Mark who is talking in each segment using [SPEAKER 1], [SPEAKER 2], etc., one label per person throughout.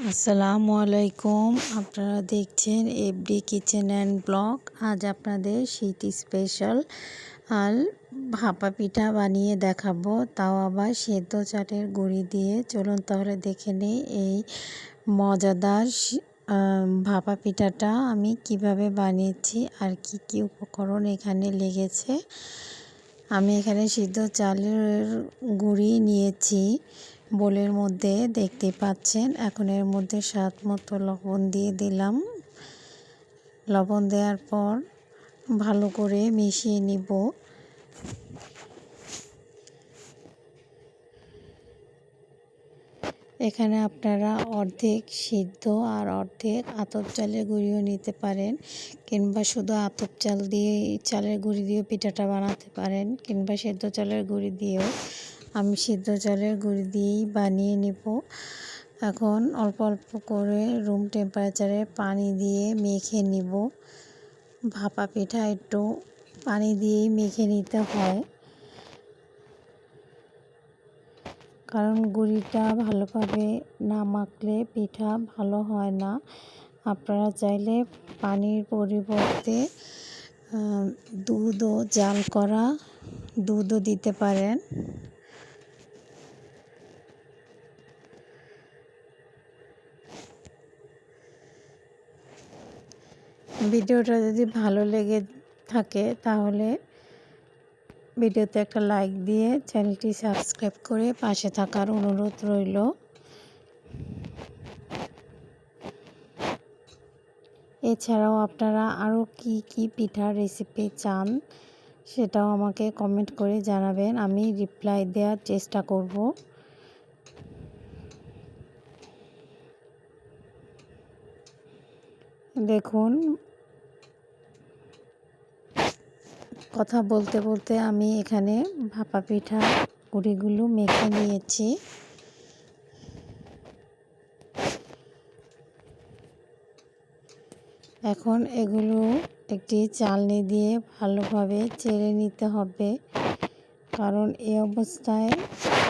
[SPEAKER 1] আসসালামু আলাইকুম। আপনারা দেখছেন এফডি কিচেন অ্যান্ড ব্লগ আজ আপনাদের শীত স্পেশাল আল ভাপা পিঠা বানিয়ে দেখাবো। তাও আবার সেদ্ধ চাটের গুঁড়ি দিয়ে। চলুন তাহলে দেখে নিই এই মজাদার ভাপা পিঠাটা আমি কীভাবে বানিয়েছি আর কি কি উপকরণ এখানে লেগেছে। আমি এখানে সিদ্ধ চালের গুঁড়ি নিয়েছি। বোলের মধ্যে দেখতে পাচ্ছেন, এখন এর মধ্যে স্বাদ মতো লবণ দিয়ে দিলাম। লবণ দেওয়ার পর ভালো করে মিশিয়ে নিব। এখানে আপনারা অর্ধেক সিদ্ধ আর অর্ধেক আতপ চালের গুঁড়িও নিতে পারেন, কিংবা শুধু আতপ চাল দিয়ে, চালের গুঁড়ি দিয়েও পিঠাটা বানাতে পারেন, কিংবা সেদ্ধ চালের গুঁড়ি দিয়েও। আমি সিদ্ধ চালের গুঁড়ি দিয়েই বানিয়ে নিব। এখন অল্প অল্প করে রুম টেম্পারেচারে পানি দিয়ে মেখে নিব। ভাপা পিঠা একটু পানি দিয়েই মেখে নিতে হয়। কারণ গুঁড়িটা ভালোভাবে না মাখলে পিঠা ভালো হয় না। আপনারা চাইলে পানির পরিবর্তে দুধও জাল করা দুধও দিতে পারেন। ভিডিওটা যদি ভালো লেগে থাকে তাহলে ভিডিওতে একটা লাইক দিয়ে চ্যানেলটি সাবস্ক্রাইব করে পাশে থাকার অনুরোধ রইল। এছাড়াও আপনারা আরও কি কি পিঠার রেসিপি চান সেটাও আমাকে কমেন্ট করে জানাবেন, আমি রিপ্লাই দেওয়ার চেষ্টা করব। দেখুন কথা বলতে বলতে আমি এখানে ভাপা পিঠা গুঁড়িগুলো মেখে নিয়েছি। এখন এগুলো একটি চালনি দিয়ে ভালোভাবে চেড়ে নিতে হবে, কারণ এই অবস্থায়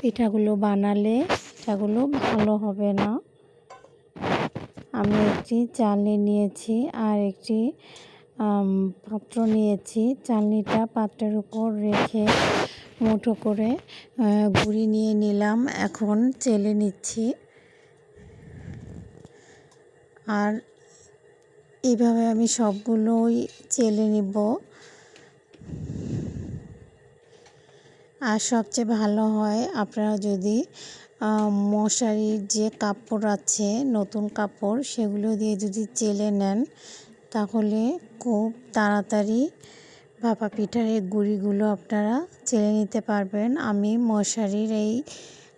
[SPEAKER 1] পিঠাগুলো বানালে পিঠাগুলো ভালো হবে না। আমি একটি চালনি নিয়েছি আর একটি পাত্র নিয়েছি। চালনিটা পাত্রের উপর রেখে মুঠো করে গুঁড়ি নিয়ে নিলাম। এখন চেলে নিচ্ছি। আর এইভাবে আমি সবগুলোই চেলে নিব। আর সবচেয়ে ভালো হয় আপনারা যদি মশারির যে কাপড় আছে, নতুন কাপড়, সেগুলো দিয়ে যদি চেলে নেন তাহলে খুব তাড়াতাড়ি ভাপা পিঠার এই গুঁড়িগুলো আপনারা চেলে নিতে পারবেন। আমি মশারির এই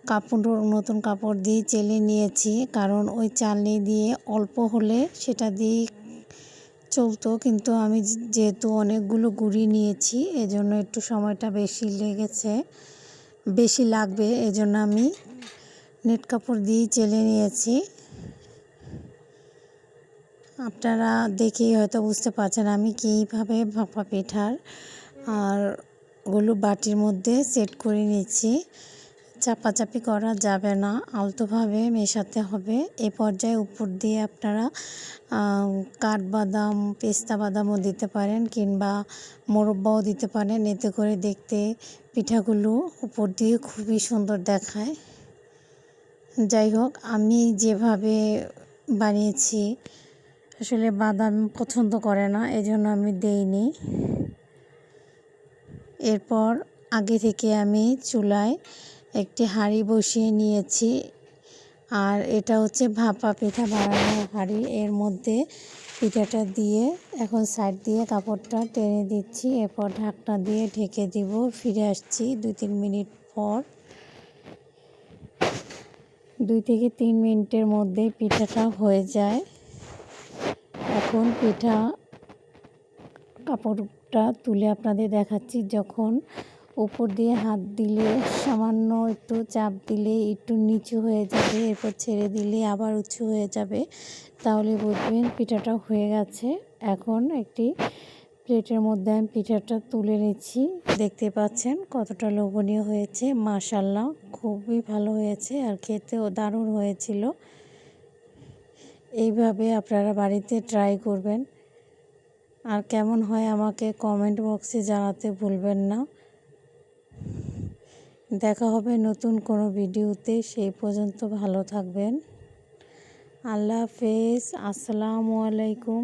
[SPEAKER 1] কাপড়, নতুন কাপড় দিয়ে চেলে নিয়েছি, কারণ ওই চালনি দিয়ে অল্প হলে সেটা দিয়ে চলতো। কিন্তু আমি যেহেতু অনেকগুলো গুঁড়ি নিয়েছি, এজন্য একটু সময়টা বেশি লেগেছে, বেশি লাগবে, এজন্য আমি নেট কাপড় দিয়েই চেলে নিয়েছি। আপনারা দেখেই হয়তো বুঝতে পারছেন আমি কীভাবে ভাপা পিঠার আরগুলো বাটির মধ্যে সেট করে নিচ্ছি। চাপাচাপি করা যাবে না, আলতোভাবে মেশাতে হবে। এ পর্যায়ে উপর দিয়ে আপনারা কাঠবাদাম, পেস্তা বাদামও দিতে পারেন কিংবা মোরব্বাও দিতে পারেন। এতে করে দেখতে পিঠাগুলো উপর দিয়ে খুবই সুন্দর দেখায়। যাই হোক, আমি যেভাবে বানিয়েছি আসলে বাদাম পছন্দ করে না এই জন্য আমি দেইনি। এরপর আগে থেকে আমি চুলায় একটি হাঁড়ি বসিয়ে নিয়েছি, আর এটা হচ্ছে ভাপা পিঠা বানানোর হাঁড়ি। এর মধ্যে পিঠাটা দিয়ে এখন সাইড দিয়ে কাপড়টা টেনে দিচ্ছি, এরপর ঢাকনা দিয়ে ঢেকে দিব, ফিরে আসছি দুই তিন মিনিট পর। দুই থেকে তিন মিনিটের মধ্যে পিঠাটা হয়ে যায়। এখন পিঠা কাপড়টা তুলে আপনাদের দেখাচ্ছি। যখন উপর দিয়ে হাত দিলে সামান্য একটু চাপ দিলে একটু নিচু হয়ে যাবে, এরপর ছেড়ে দিলে আবার উঁচু হয়ে যাবে, তাহলে বুঝবেন পিঠাটা হয়ে গেছে। এখন একটি প্লেটের মধ্যে আমি পিঠাটা তুলে নিচ্ছি। দেখতে পাচ্ছেন কতটা লোভনীয় হয়েছে মাশাল্লাহ খুবই ভালো হয়েছে আর খেতেও দারুণ হয়েছিল। এইভাবে আপনারা বাড়িতে ট্রাই করবেন। আর কেমন হয় আমাকে কমেন্ট বক্সে জানাতে ভুলবেন না। দেখা হবে নতুন কোনো ভিডিওতে, সেই পর্যন্ত ভালো থাকবেন। আল্লাহ হাফেজ, আসসালামু আলাইকুম।